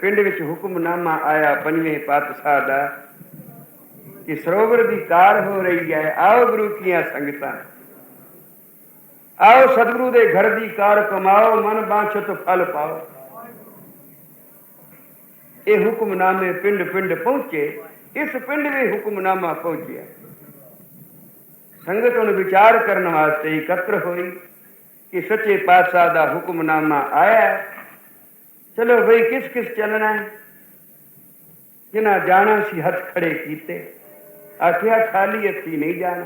ਪਿੰਡ ਵਿੱਚ ਹੁਕਮਨਾਮਾ ਆਇਆ ਪੰਜਵੇਂ ਪਾਤਸ਼ਾਹ ਦਾ ਕਿ ਸਰੋਵਰ ਦੀ ਕਾਰ ਹੋ ਰਹੀ ਹੈ ਆਓ ਗੁਰੂ ਕੀਆਂ ਸੰਗਤਾਂ ਆਓ ਸਤਿਗੁਰੂ ਦੇ ਘਰ ਦੀ ਕਾਰ ਕਮਾਓ ਮਨ ਬਾਛਤ ਫਲ ਪਾਓ ਇਹ ਹੁਕਮਨਾਮੇ ਪਿੰਡ ਪਿੰਡ ਪਹੁੰਚੇ ਇਸ ਪਿੰਡ ਵਿੱਚ ਹੁਕਮਨਾਮਾ ਪਹੁੰਚਿਆ ਸੰਗਤ ਨੂੰ ਵਿਚਾਰ ਕਰਨ ਵਾਸਤੇ ਇਕੱਤਰ ਹੋਈ ਕਿ ਸੱਚੇ ਪਾਤਸ਼ਾਹ ਦਾ ਹੁਕਮਨਾਮਾ ਆਇਆ چلو بھائی کس کس چلنا ہے جنا جانا سی ہاتھ کھڑے کیتے آخیا خالی اتنی نہیں جانا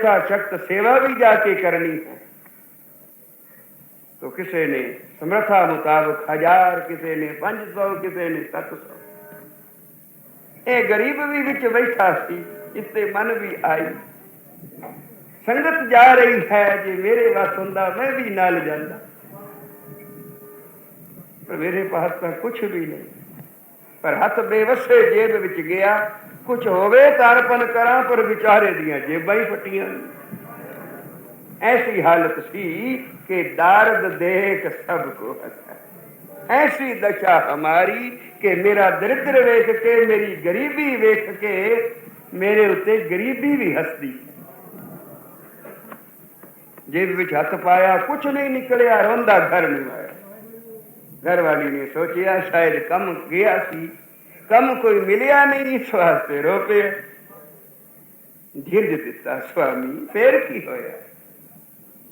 جھا شکت سیوا بھی جا کے کرنی ہے تو نے مطابق ہزار کسی نے پانچ سو کسی نے سات سو اے گریب بھی بچ بیٹھا سی سے من بھی آئی سنگت جا رہی ہے جی میرے واسندہ ہوں میں بھی نال جانا पर मेरे पास ਕੁਝ ਵੀ ਨਹੀਂ ਪਰ ਹੱਥ ਬੇਵਸੇ ਜੇਬ ਵਿੱਚ ਗਿਆ ਕੁਝ ਹੋਵੇ ਤਰਪਨ ਕਰਾਂ ਪਰ ਵਿਚਾਰੇ ਦੀਆਂ ਜੇਬਾਂ ਹੀ ਫਟੀਆਂ ਐਸੀ ਹਾਲਤ ਸੀ ਕਿ ਦਰਦ ਦੇਖ ਸਭ ਕੋ ਹਸਾ ਐਸੀ ਦਸ਼ਾ ਹਮਾਰੀ ਕਿ ਮੇਰਾ ਦਰਿਦਰ ਵੇਖ ਕੇ ਮੇਰੀ ਗਰੀਬੀ ਵੇਖ ਕੇ ਮੇਰੇ ਉੱਤੇ ਗਰੀਬੀ ਵੀ ਹੱਸਦੀ ਜੇਬ ਵਿੱਚ ਹੱਥ ਪਾਇਆ ਕੁਝ ਨਹੀਂ ਨਿਕਲਿਆ ਰੋਂਦਾ ਘਰ ਨਹੀਂ ਆਇਆ گھر والی نے سوچیا شاید کم گیا سی کم کوئی ملیا نہیں اس واسطے دیتا سوامی پھر کی ہویا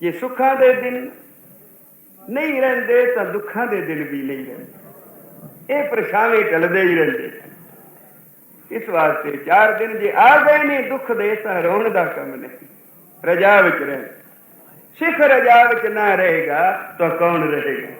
یہ سکھا دے دن نہیں دے تا دن بھی را اے پرشانے ٹل دے ہی رہندے اس واسطے چار دن جی آ گئے نہیں دکھ دے تا رون دا کم نہیں رجا و سکھ رجا نہ رہے گا تو کون رہے گا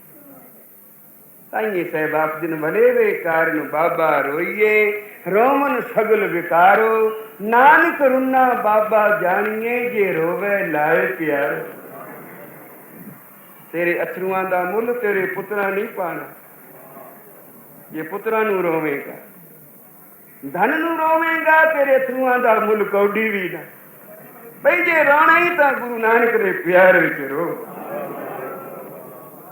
ਤਾਈਏ ਸਹਿਬ ਆਪ ਦਿਨ ਵਲੇਵੇ ਕਾਰਨ ਬਾਬਾ ਰੋਈਏ ਰੋਮਨ ਸਗਲ ਵਿਕਾਰੋ ਨਾਨਕ ਰੁਨਾ ਬਾਬਾ ਜਾਣੀਏ ਜੇ ਰੋਵੇ ਲਾਏ ਪਿਆਰ ਤੇਰੇ ਅਥਰੂਆਂ ਦਾ ਮੁੱਲ ਤੇਰੇ ਪੁੱਤਰਾਂ ਨਹੀਂ ਪਾਣਾ ਇਹ ਪੁੱਤਰਾਂ ਨੂੰ ਰੋਵੇਂਗਾ ਧਨ ਨੂੰ ਰੋਵੇਂਗਾ ਤੇਰੇ ਅਥਰੂਆਂ ਦਾ ਮੁੱਲ ਕੌਡੀ ਵੀ ਨਾ ਬਈ ਜੇ ਰੋਣਾ ਹੀ ਤਾਂ ਗੁਰੂ ਨਾਨਕ ਦੇ ਪਿਆਰ ਵਿੱਚ ਰੋ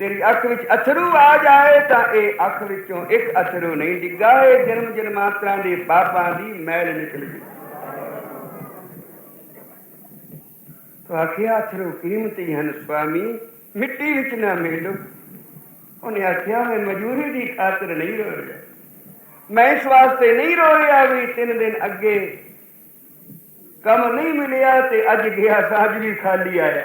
وچ اکرو آ جائے وچوں ایک اچرو نہیں ڈگا نکل گئی اچھرو قیمتی ہن سوامی مٹی ملو آخیا میں مجوری دی خاطر نہیں رو گیا میں اس واسطے نہیں رویا بھی تین دن اگے کم نہیں ملیا تے اج گیا ساج بھی خالی آیا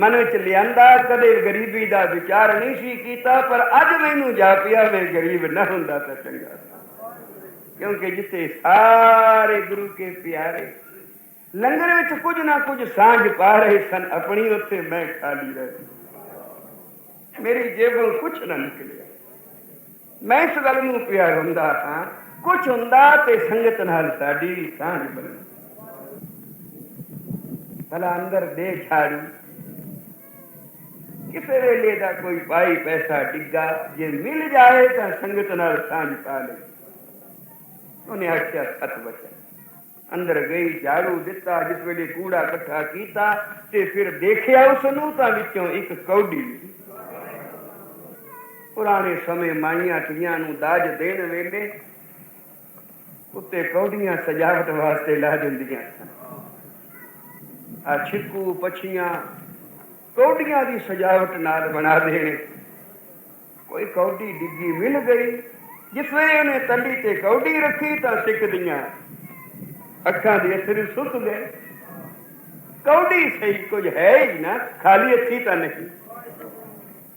من چلیا کدے غریبی دا وچار نہیں سی کیتا پر اج مینو جا پیا میں غریب نہ ہوں تو چنگا کیونکہ جتے سارے گرو کے پیارے لنگر کچھ نہ کچھ سانج پا رہے سن اپنی اتنے میں خالی رہی میری جیبوں کچھ نہ نکلیا میں اس گل پیار ہوں ہاں کچھ ہوں تے سنگت نال ساری سانج بنی پہلا اندر دے چھاڑی کسے ویلے دا کوئی پائی پیسہ ڈگا جے مل جائے تا تا سنگت نال سانج پا لے انہیں ہٹیا ست بچا اندر گئی جس کوڑا کٹھا کیتا تے پھر دیکھیا وچوں ایک کوڈی پانے سمے مائیا ٹھیا ناج دن وی کو سجاوٹ واسطے لا دیا چھکو پچھیا کوڈیاں دی سجاوٹ نال بنا دینے کوئی کوڈی ڈگی مل گئی جس وے انہیں تلی تے کوڈی رکھی تا سکھ دیا اکھاں دی اثر ست گئے کوڈی سے کچھ ہے ہی نا خالی اچھی تا نہیں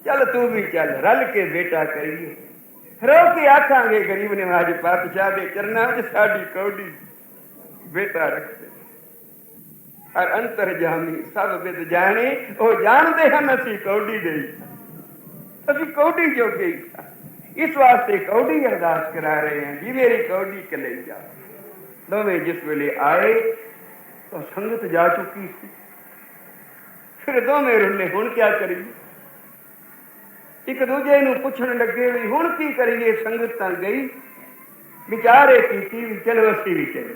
چل تو بھی چل رل کے بیٹا کریے رو کے آکھاں گے گریب نے آج پاتشاہ دے کرنا ساڑی کوڈی بیٹا رکھتے ਹਰ ਅੰਤਰਜਾਮੀ ਸਭ ਵਿਦ ਜਾਣੇ ਉਹ ਜਾਣਦੇ ਹਨ ਅਸੀਂ ਕੌਡੀ ਦੇ ਅਸੀਂ ਕੌਡੀ ਜੋਗੇ ਇਸ ਵਾਸਤੇ ਕੌਡੀ ਅਰਦਾਸ ਕਰਾ ਰਹੇ ਹਾਂ ਜੀ ਮੇਰੀ ਕੌਡੀ ਕਲੇ ਜਾ ਦੋਵੇਂ ਜਿਸ ਵੇਲੇ ਆਏ ਤਾਂ ਸੰਗਤ ਜਾ ਚੁੱਕੀ ਸੀ ਫਿਰ ਦੋਵੇਂ ਰੁੱਲੇ ਹੁਣ ਕੀ ਕਰੀਏ ਇੱਕ ਦੂਜੇ ਨੂੰ ਪੁੱਛਣ ਲੱਗੇ ਵੀ ਹੁਣ ਕੀ ਕਰੀਏ ਸੰਗਤ ਤਾਂ ਗਈ ਵਿਚਾਰੇ ਕੀਤੀ ਵੀ ਚਲੋ ਅਸੀਂ ਵੀ ਚਲੇ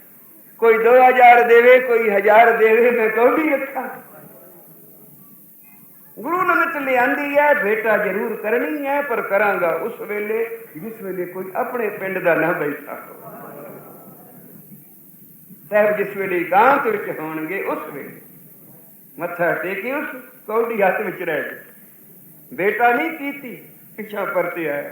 کوئی دو ہزار دے کوئی ہزار دے میں بھی گرو نمت لے ہے ہے بیٹا کرنی پر کر گا کوئی اپنے پنڈا نہ بیٹھا جس ویلے ہوئے گاؤں ہو گئے اس ویلے وقت متکی اس کوڑی ہاتھ رہے بیٹا نہیں کیتی پچا پرتے آیا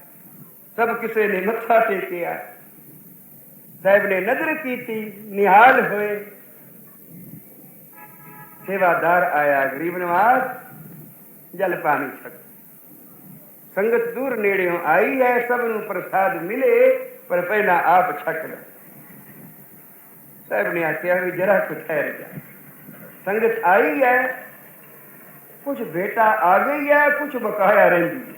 سب کسے نے متھا ٹے کیا سب نے نظر کی تھی نہال ہوئے سیوا دار آیا غریب نواز جل پانی چھک سنگت دور نیڑے ہوں آئی ہے سب نسا ملے پر پہلا آپ چھک لے صاحب نے آتیا ہوئی کو لرا کچھ سنگت آئی ہے کچھ بیٹا آ گئی ہے کچھ بکایا مقایا ہے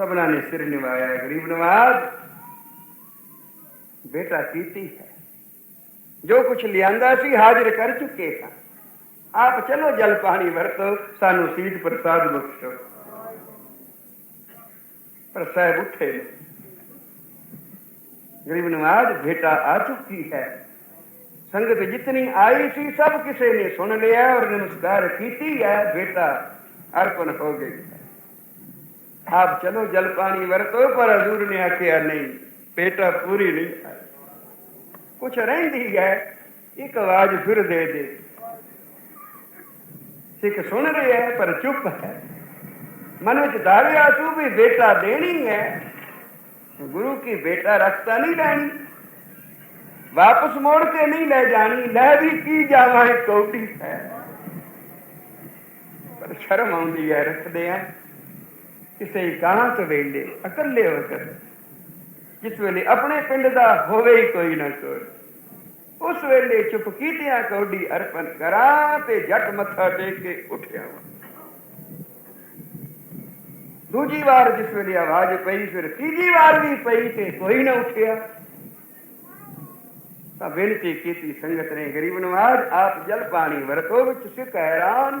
سب نے سر نوایا غریب نواز بیٹا ہے جو کچھ لیا حاضر کر چکے ہاں آپ چلو جل پانی ورتو سانو پرساد بخشو پر صاحب اٹھے گریب نواز بیٹا آ چکی ہے سنگت جتنی آئی سی سب کسی نے سن لیا اور نمسکار ہے بیٹا ارپن ہو گئی ہے آپ چلو جل پانی ورتو پر حضور نے آخیا نہیں پیٹا پوری نہیں ہے کچھ ری ایک آواز پھر دے دے سکھ سن رہے ہیں پر چپ ہے منہ سو بھی بیٹا دینی ہے گرو کی بیٹا رکھتا نہیں لین واپس موڑ کے نہیں لے جانی لے بھی کی جا کوٹی ہے پر شرم آئی ہے رکھ دیا ਕਿਸੇ ਟਾਣਾ ਤੇ ਵੇਲੇ ਇਕੱਲੇ ਹੋ ਕੇ ਜਿਸ ਵੇਲੇ ਆਪਣੇ ਪਿੰਡ ਦਾ ਹੋਵੇ ਹੀ ਕੋਈ ਨਾ ਕੋਈ ਉਸ ਵੇਲੇ ਚੁੱਪ ਕੀਤਿਆਂ ਕੌਡੀ ਅਰਪਣ ਕਰਾ ਤੇ ਜੱਟ ਮੱਥਾ ਟੇਕ ਕੇ ਉੱਠਿਆ ਵਾ ਦੂਜੀ ਵਾਰ ਜਿਸ ਵੇਲੇ ਆਵਾਜ਼ ਪਈ ਫਿਰ ਤੀਜੀ ਵਾਰ ਵੀ ਪਈ ਤੇ ਕੋਈ ਨਾ ਉੱਠਿਆ ਤਾਂ ਬੇਨਤੀ ਕੀਤੀ ਸੰਗਤ ਨੇ ਗਰੀਬ ਨਵਾਜ਼ ਆਪ ਜਲ ਪਾਣੀ ਵਰਤੋ ਵਿੱਚ ਸਿੱਖ ਹੈਰਾਨ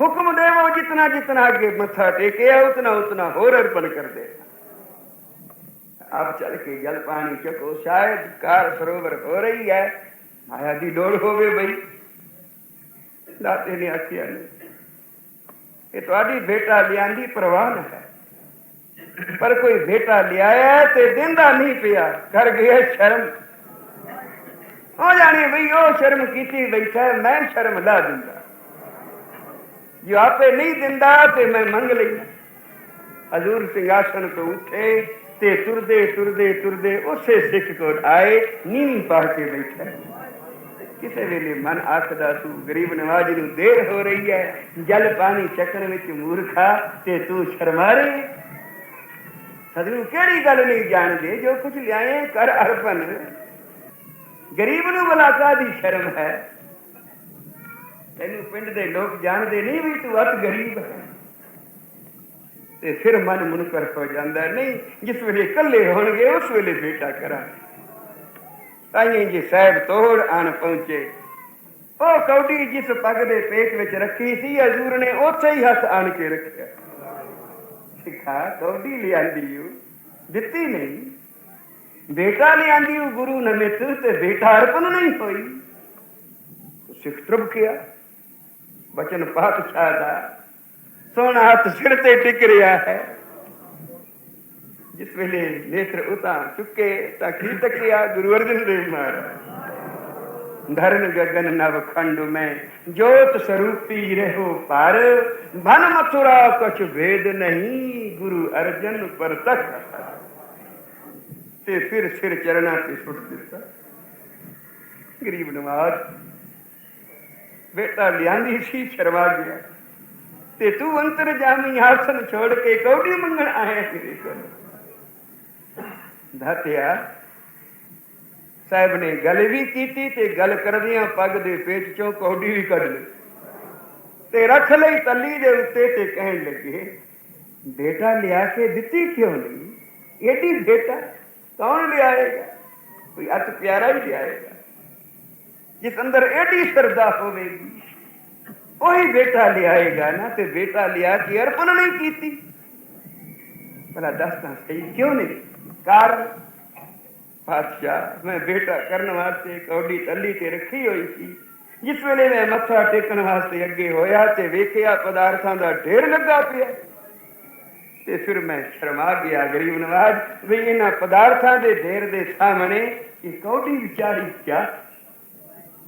حکم دے وہ جتنا دتنا متھا ٹیکے ہے اتنا اتنا ہو دے اب چل کے جل پانی چکو شاید کار سروور ہو رہی ہے مایا جی ڈوڑ ہو گئے بھائی لاتے آپ بیٹا لیا پروان ہے پر کوئی بیٹا لیا تے نہیں پیا کر گیا شرم ہو جانی بھائی وہ شرم کی بیٹھا میں شرم لا گا جو آپ نہیں دن تے میں منگ لئی حضور سنگھاسن کو اٹھے تے تردے تردے تردے اسے سکھ کو آئے نیم پا کے بیٹھے کسی ویلے من آخدا تو غریب نواز نو دیر ہو رہی ہے جل پانی چکر میں مورکھا تے تو شرما رہی سدرو کیڑی گل نہیں جان دے جو کچھ لیا کر ارپن غریب نو ملاقات دی شرم ہے ਤੈਨੂੰ ਪਿੰਡ ਦੇ ਲੋਕ ਜਾਣਦੇ ਨਹੀਂ ਵੀ ਤੂੰ ਅਤ ਗਰੀਬ ਹੈ ਤੇ ਫਿਰ ਮਨ ਮੁਨਕਰ ਹੋ ਜਾਂਦਾ ਨਹੀਂ ਜਿਸ ਵੇਲੇ ਇਕੱਲੇ ਹੋਣਗੇ ਉਸ ਵੇਲੇ ਬੇਟਾ ਕਰਾਂ ਤਾਂ ਜੀ ਸਾਹਿਬ ਤੋੜ ਆਣ ਪਹੁੰਚੇ ਉਹ ਕੌਡੀ ਜਿਸ ਪੱਗ ਦੇ ਪੇਟ ਵਿੱਚ ਰੱਖੀ ਸੀ ਹਜ਼ੂਰ ਨੇ ਉੱਥੇ ਹੀ ਹੱਥ ਆਣ ਕੇ ਰੱਖਿਆ ਸਿੱਖਾ ਕੌਡੀ ਲਿਆਂਦੀ ਉਹ ਦਿੱਤੀ ਨਹੀਂ ਬੇਟਾ ਲਿਆਂਦੀ ਉਹ ਗੁਰੂ ਨਮਿਤ ਤੇ ਬੇਟਾ ਅਰਪਣ ਨਹੀਂ ਹੋਈ ਸਿੱਖ ਤਰਬ ਕਿਆ بچن پاتشاہ دا سونا ہاتھ سرتے ٹک رہا ہے جس ویلے نیتر اتان چکے تا کی تکیا گرو ارجن دیو مہارا دھرن گگن نو کھنڈ میں جوت سروپی رہو پار بھن مطورا کچھ بھید نہیں گرو ارجن پر تک تے پھر سر چرنا تے سٹ دیتا گریب نماز બેટા લ્યાંદી ਸੀ ફેરવા ગયા ਤੇ તું ਅੰਤਰ જામી આસન ਛੋੜ ਕੇ કૌડી ਮੰਗਣ ਆਇਆ કરી કરો ધાતિયા ਸਾਹਿਬ ਨੇ ਗੱਲ ਵੀ ਕੀਤੀ ਤੇ ਗੱਲ ਕਰਦਿਆਂ ਪੱਗ ਦੇ ਪੇਚ ਚੋਂ ਕੌਡੀ ਵੀ ਕੱਢ ਲਈ ਤੇ ਰੱਖ ਲਈ ਤੱਲੀ ਦੇ ਉੱਤੇ ਤੇ ਕਹਿਣ ਲੱਗੇ ਬੇਟਾ ਲਿਆ ਕੇ ਦਿੱਤੀ ਕਿਉਂ ਨਹੀਂ ਏਡੀ ਬੇਟਾ ਕੌਣ ਲਿਆਏਗਾ ਕੋਈ ਅਤ ਪਿਆਰਾ ਹੀ ਲਿਆਏਗਾ جس اندر ایڈی ہوے گی وہی بیٹا بیٹا لیا گا نا تے ارپن نہیں نہیں کیتی دستا صحیح کیوں کار بادشاہ میں بیٹا کرنے واسطے تلی تے رکھی ہوئی جس ویلے میں متھا ٹیکن واسطے اگے ہویا تے ویکھیا پدارتھاں دا ڈھیر لگا پیا تے پھر میں شرما گیا غریب نواز بھئی انہاں پدارتھاں دے ڈھیر دے سامنے تھنے کو بیچاری کیا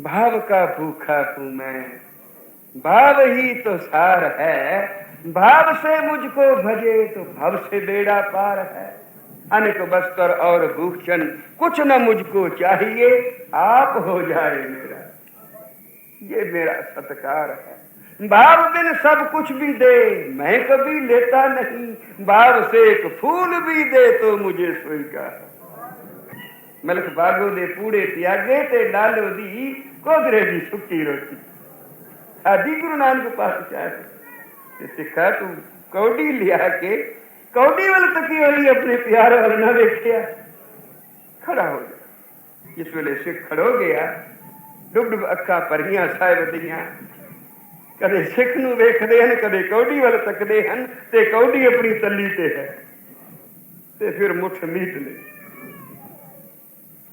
بھاؤ کا بھوکھا ہوں میں بھاو ہی تو سار ہے بھاو سے مجھ کو بجے تو بھاؤ سے بیڑا پار ہے انک وستر اور بھوکچن کچھ نہ مجھ کو چاہیے آپ ہو جائے میرا یہ میرا ستکار ہے بھاپ دن سب کچھ بھی دے میں کبھی لیتا نہیں بھاپ سے ایک پھول بھی دے تو مجھے سوئی کا ہے ਮਲਕ ਬਾਗੋ ਦੇ ਪੂੜੇ ਤਿਆਗੇ ਤੇ ਡਾਲੋ ਦੀ ਕੋਦਰੇ ਦੀ ਸੁੱਕੀ ਰੋਟੀ ਆਦੀ ਗੁਰੂ ਨਾਨਕ ਪਾਤਸ਼ਾਹ ਤੇ ਸਿੱਖਾ ਤੂੰ ਕੌਡੀ ਲਿਆ ਕੇ ਕੌਡੀ ਵੱਲ ਤੱਕੀ ਹੋਈ ਆਪਣੇ ਪਿਆਰ ਵੱਲ ਨਾ ਵੇਖਿਆ ਖੜਾ ਹੋ ਗਿਆ ਇਸ ਵੇਲੇ ਸਿੱਖ ਖੜੋ ਗਿਆ ਡੁੱਬ ਡੁੱਬ ਅੱਖਾਂ ਪਰੀਆਂ ਸਾਹਿਬ ਦੀਆਂ ਕਦੇ ਸਿੱਖ ਨੂੰ ਵੇਖਦੇ ਹਨ ਕਦੇ ਕੌਡੀ ਵੱਲ ਤੱਕਦੇ ਹਨ ਤੇ ਕੌਡੀ ਆਪਣੀ ਤੱਲੀ ਤੇ ਹੈ ਤੇ ਫਿਰ ਮੁੱਠ ਮੀਟ ਲੈ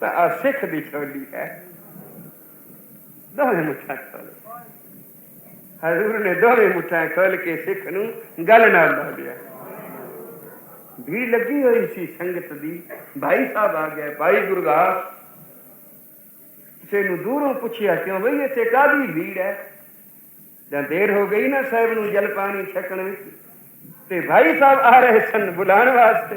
ਤਾਂ ਆ ਸਿੱਖ ਦੀ ਛੋਲੀ ਹੈ ਦੋਵੇਂ ਮੁੱਠਾਂ ਖੋਲ ਹਜ਼ੂਰ ਨੇ ਦੋਵੇਂ ਮੁੱਠਾਂ ਖੋਲ ਕੇ ਸਿੱਖ ਨੂੰ ਗੱਲ ਨਾਲ ਲਾ ਦਿਆ ਵੀ ਲੱਗੀ ਹੋਈ ਸੀ ਸੰਗਤ ਦੀ ਭਾਈ ਸਾਹਿਬ ਆ ਗਏ ਭਾਈ ਗੁਰਦਾਸ ਕਿਸੇ ਨੂੰ ਦੂਰੋਂ ਪੁੱਛਿਆ ਕਿਉਂ ਬਈ ਇੱਥੇ ਕਾਦੀ ਭੀੜ ਹੈ ਜਾਂ ਦੇਰ ਹੋ ਗਈ ਨਾ ਸਾਹਿਬ ਨੂੰ ਜਲ ਪਾਣੀ ਛਕਣ ਵਿੱਚ ਤੇ ਭਾਈ ਸਾਹਿਬ ਆ ਰਹੇ ਸਨ ਬੁਲਾਉਣ ਵਾਸਤੇ